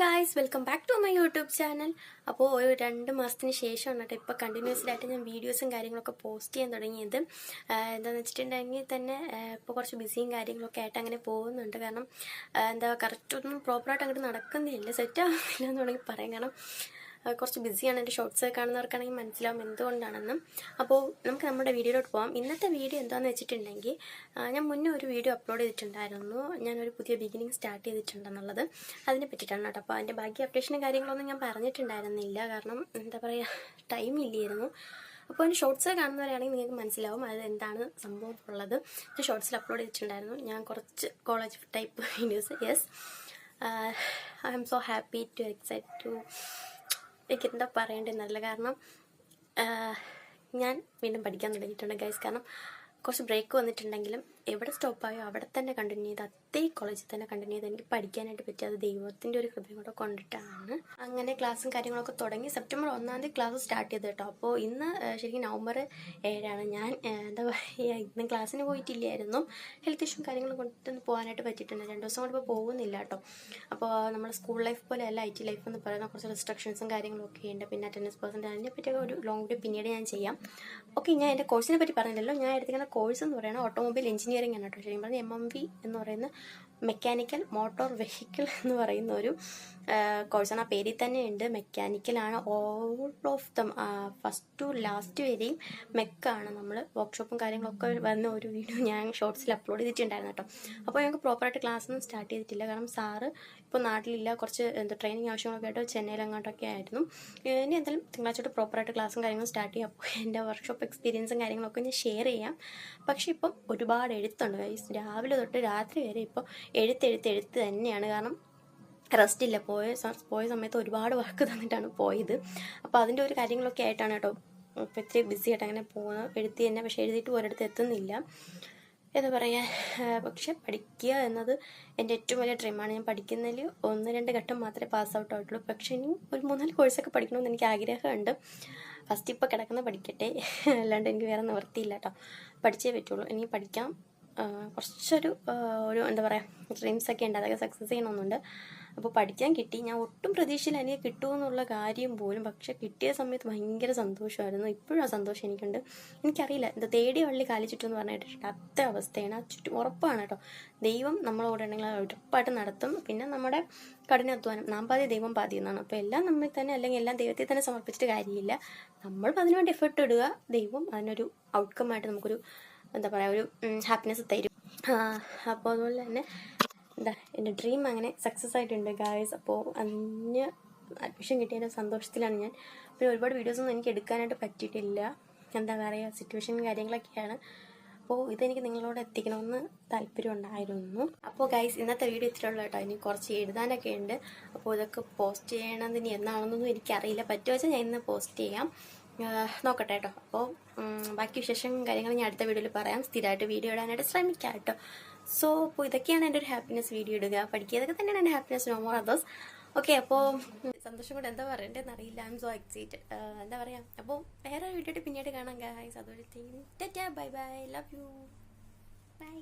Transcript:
Guys welcome back to my YouTube channel അപ്പോൾ ഒരു രണ്ട് മാസത്തിന് ശേഷമാണ് കേട്ടോ ഇപ്പോൾ കണ്ടിന്യൂസ്ലി ആയിട്ട് ഞാൻ വീഡിയോസും കാര്യങ്ങളൊക്കെ പോസ്റ്റ് ചെയ്യാൻ തുടങ്ങിയത്. എന്താണെന്ന് വെച്ചിട്ടുണ്ടെങ്കിൽ തന്നെ ഇപ്പോൾ കുറച്ച് ബിസിയും കാര്യങ്ങളൊക്കെ ആയിട്ട് അങ്ങനെ പോകുന്നുണ്ട്. കാരണം എന്താ കറക്റ്റ് ഒന്നും പ്രോപ്പറായിട്ട് അങ്ങോട്ട് നടക്കുന്നില്ല. സെറ്റ് ആവുന്നില്ല എന്ന് വേണമെങ്കിൽ പറയാം. കാരണം കുറച്ച് ബിസിയാണ് എന്റെ ഷോർട്സ് കാണുന്നവർക്കാണെങ്കിൽ മനസ്സിലാവും എന്തുകൊണ്ടാണെന്നും. അപ്പോൾ നമുക്ക് നമ്മുടെ വീഡിയോയിലോട്ട് പോകാം ഇന്നത്തെ വീഡിയോ എന്താണെന്ന് വെച്ചിട്ടുണ്ടെങ്കിൽ ഞാൻ മുന്നേ ഒരു വീഡിയോ അപ്ലോഡ് ചെയ്തിട്ടുണ്ടായിരുന്നു. ഞാനൊരു പുതിയ ബിഗിനിങ് സ്റ്റാർട്ട് ചെയ്തിട്ടുണ്ടെന്നുള്ളത്. അതിനെ പറ്റിയിട്ടാണ് കേട്ടോ. അപ്പോൾ അതിന്റെ ബാക്കി അപ്ഡേഷനും കാര്യങ്ങളൊന്നും ഞാൻ പറഞ്ഞിട്ടുണ്ടായിരുന്നില്ല. കാരണം എന്താ പറയുക ടൈം ഇല്ലായിരുന്നു. അപ്പോൾ എന്റെ ഷോർട്സ് കാണുന്നവരാണെങ്കിൽ നിങ്ങൾക്ക് മനസ്സിലാവും അത് എന്താണ് സംഭവം ഉള്ളത്. ഞാൻ ഷോർട്സിൽ അപ്ലോഡ് ചെയ്തിട്ടുണ്ടായിരുന്നു. ഞാൻ കുറച്ച് college type videos yes I am so happy to excite to എനിക്ക് എന്താ പറയേണ്ടതെന്നല്ല കാരണം ഞാൻ വീണ്ടും പഠിക്കാൻ തുടങ്ങിയിട്ടുണ്ട് ഗൈസ് കാരണം കുറച്ച് ബ്രേക്ക് വന്നിട്ടുണ്ടെങ്കിലും എവിടെ സ്റ്റോപ്പായോ അവിടെ തന്നെ കണ്ടിന്യൂ ചെയ്ത് അതേ കോളേജിൽ തന്നെ കണ്ടിന്യൂ ചെയ്ത് എനിക്ക് പഠിക്കാനായിട്ട് പറ്റി അത് ദൈവത്തിന്റെ ഒരു കൃപയും കൂടെ കൊണ്ടിട്ടാണ്. അങ്ങനെ ക്ലാസ്സും കാര്യങ്ങളൊക്കെ തുടങ്ങി സെപ്റ്റംബർ ഒന്നാം തീയതി ക്ലാസ് സ്റ്റാർട്ട് ചെയ്ത് കേട്ടോ. അപ്പോൾ ഇന്ന് ശരിക്കും നവംബർ ഏഴാണ്. ഞാൻ എന്താ പറയുക ഇന്ന് ക്ലാസ്സിന് പോയിട്ടില്ലായിരുന്നു. ഹെൽത്ത് ഇഷ്യൂ കാര്യങ്ങളും കൊണ്ടൊന്ന് പോകാനായിട്ട് പറ്റിയിട്ടുണ്ട്. രണ്ട് ദിവസം കൊണ്ട് ഇപ്പോൾ പോകുന്നില്ല കേട്ടോ. അപ്പോൾ നമ്മുടെ സ്കൂൾ ലൈഫ് പോലെ അല്ല ഐ ടി ലൈഫ് എന്ന് പറയുന്ന കുറച്ച് റെസ്ട്രിക്ഷൻസും കാര്യങ്ങളും ഒക്കെ ഉണ്ട്. പിന്നെ അറ്റൻഡൻസ് പെർസെന്റ് അതിനെ പറ്റിയൊക്കെ ഒരു ലോങ് വീഡിയോ പിന്നീട് ഞാൻ ചെയ്യാം. ഓക്കെ ഞാൻ എന്റെ കോഴ്സിനെ പറ്റി പറഞ്ഞില്ലല്ലോ. ഞാൻ എടുത്തിരിക്കുന്ന കോഴ്സ് എന്ന് പറയുന്നത് ഓട്ടോമൊബൈൽ എഞ്ചിനീയറിംഗ് ആണ് കേട്ടോ. ശരിക്കും പറഞ്ഞാൽ എം എം വി എന്ന് പറയുന്ന മെക്കാനിക്കൽ മോട്ടോർ വെഹിക്കിൾ എന്ന് പറയുന്ന ഒരു കോഴ്സാണ് ആ പേരിൽ തന്നെ ഉണ്ട്. മെക്കാനിക്കലാണ് all of them first to last വരെയും മെക്കാണ് നമ്മൾ വർക്ക്ഷോപ്പും കാര്യങ്ങളൊക്കെ വന്ന ഒരു വീഡിയോ ഞാൻ ഷോർട്സിൽ അപ്ലോഡ് ചെയ്തിട്ടുണ്ടായിരുന്നു കേട്ടോ. അപ്പോൾ ഞങ്ങൾക്ക് പ്രോപ്പറായിട്ട് ക്ലാസ് ഒന്നും സ്റ്റാർട്ട് ചെയ്തിട്ടില്ല. കാരണം സാറ് ഇപ്പോൾ നാട്ടിലില്ല. കുറച്ച് എന്താ ട്രെയിനിങ് ആവശ്യങ്ങളൊക്കെ ആയിട്ട് ചെന്നൈയിൽ അങ്ങോട്ടൊക്കെ ആയിരുന്നു. ഇനി എന്തായാലും തിങ്കളാഴ്ച പ്രോപ്പറായിട്ട് ക്ലാസ്സും കാര്യങ്ങളും സ്റ്റാർട്ട് ചെയ്യാം. അപ്പോൾ എന്റെ വർക്ക്ഷോപ്പ് എക്സ്പീരിയൻസും കാര്യങ്ങളൊക്കെ ഞാൻ ഷെയർ ചെയ്യാം. പക്ഷേ ഇപ്പം ഒരുപാട് എഴുത്തുണ്ട്. രാവിലെ തൊട്ട് രാത്രി വരെ ഇപ്പോൾ എഴുത്ത് എഴുത്ത് എഴുത്ത് തന്നെയാണ്. കാരണം റെസ്റ്റ് ഇല്ല പോയ പോയ സമയത്ത് ഒരുപാട് വർക്ക് തന്നിട്ടാണ് പോയത്. അപ്പോൾ അതിന്റെ ഒരു കാര്യങ്ങളൊക്കെ ആയിട്ടാണ് കേട്ടോ. ഇപ്പോൾ ഇത്തിരി ബിസി ആയിട്ട് അങ്ങനെ പോകുന്നത് എഴുത്തി തന്നെ പക്ഷേ എഴുതിയിട്ട് ഒരിടത്ത് എത്തുന്നില്ല. എന്താ പറയുക പക്ഷെ പഠിക്കുക എന്നത് എന്റെ ഏറ്റവും വലിയ ഡ്രീമാണ് ഞാൻ പഠിക്കുന്നതിൽ ഒന്ന് രണ്ട് ഘട്ടം മാത്രമേ പാസ് ഔട്ട് ആയിട്ടുള്ളൂ. പക്ഷേ ഇനി ഒരു മൂന്നാൽ കോഴ്സൊക്കെ പഠിക്കണമെന്ന് എനിക്ക് ആഗ്രഹമുണ്ട്. ഫസ്റ്റ് ഇപ്പോൾ കിടക്കുന്ന പഠിക്കട്ടെ. അല്ലാണ്ട് എനിക്ക് വേറെ നിവൃത്തിയില്ല കേട്ടോ. പഠിച്ചേ പറ്റുള്ളൂ. ഇനി പഠിക്കാം. കുറച്ചൊരു ഒരു എന്താ പറയുക ഡ്രീംസ് ഒക്കെ ഉണ്ട്. അതൊക്കെ സക്സസ് ചെയ്യണമെന്നുണ്ട്. അപ്പോൾ പഠിക്കാൻ കിട്ടി. ഞാൻ ഒട്ടും പ്രതീക്ഷയിൽ എനിക്ക് കിട്ടുമെന്നുള്ള കാര്യം പോലും. പക്ഷെ കിട്ടിയ സമയത്ത് ഭയങ്കര സന്തോഷമായിരുന്നു. ഇപ്പോഴും ആ സന്തോഷം എനിക്കുണ്ട്. എനിക്കറിയില്ല എന്താ തേടിയ വള്ളി കാലി ചുറ്റും എന്ന് പറഞ്ഞിട്ടുണ്ട് അത്ര അവസ്ഥയാണ്. ആ ചുറ്റും ഉറപ്പാണ് കേട്ടോ. ദൈവം നമ്മളോട് ഉണ്ടെങ്കിൽ ഉറപ്പായിട്ട് നടത്തും. പിന്നെ നമ്മുടെ കഠിനാധ്വാനം നാം പാതി ദൈവം പാതി എന്നാണ്. അപ്പോൾ എല്ലാം നമ്മിൽ തന്നെ അല്ലെങ്കിൽ എല്ലാം ദൈവത്തിൽ തന്നെ സമർപ്പിച്ചിട്ട് കാര്യമില്ല. നമ്മൾ അതിനുവേണ്ടി എഫേർട്ട് ഇടുക. ദൈവം അതിനൊരു ഔട്ട്കം ആയിട്ട് നമുക്കൊരു എന്താ പറയുക ഒരു ഹാപ്പിനെസ് തരും. അപ്പോൾ അതുപോലെ തന്നെ എന്താ എന്റെ ഡ്രീം അങ്ങനെ സക്സസ് ആയിട്ടുണ്ട് ഗായ്സ് അപ്പോൾ അന്ന് അഡ്മിഷൻ കിട്ടിയതിന്റെ സന്തോഷത്തിലാണ് ഞാൻ. പിന്നെ ഒരുപാട് വീഡിയോസൊന്നും എനിക്ക് എടുക്കാനായിട്ട് പറ്റിയിട്ടില്ല. എന്താ പറയുക സിറ്റുവേഷൻ കാര്യങ്ങളൊക്കെയാണ്. അപ്പോൾ ഇതെനിക്ക് നിങ്ങളോട് എത്തിക്കണമെന്ന് താല്പര്യം ഉണ്ടായിരുന്നു. അപ്പോൾ ഗൈസ് ഇന്നത്തെ വീഡിയോ ഇത്രയുള്ള കേട്ടോ. ഇനി കുറച്ച് എഴുതാനൊക്കെ ഉണ്ട്. അപ്പോൾ ഇതൊക്കെ പോസ്റ്റ് ചെയ്യണത് ഇനി എന്നാണെന്നൊന്നും എനിക്കറിയില്ല. പറ്റുമോ വെച്ചാൽ ഞാൻ ഇന്ന് പോസ്റ്റ് ചെയ്യാം. നോക്കട്ടെ കേട്ടോ. അപ്പോൾ ബാക്കി വിശേഷം കാര്യങ്ങൾ ഞാൻ അടുത്ത വീഡിയോയിൽ പറയാം. സ്ഥിരമായിട്ട് വീഡിയോ ഇടാനായിട്ട് ശ്രമിക്കാം കേട്ടോ. സോ അപ്പോൾ ഇതൊക്കെയാണ് എന്റെ ഒരു ഹാപ്പിനെസ് വീഡിയോ ഇടുക. പഠിക്കുക ഇതൊക്കെ തന്നെയാണ് എന്റെ happiness no more others okay അപ്പോൾ സന്തോഷം കൊണ്ട് എന്താ പറയണ്ടതെന്ന് അറിയില്ല. ഐ എം സോ എക്സൈറ്റഡ് എന്താ പറയുക അപ്പോൾ വേറെ വീഡിയോ പിന്നീട് കാണാം ഗായ്സ് അതുപോലെ bye bye love you bye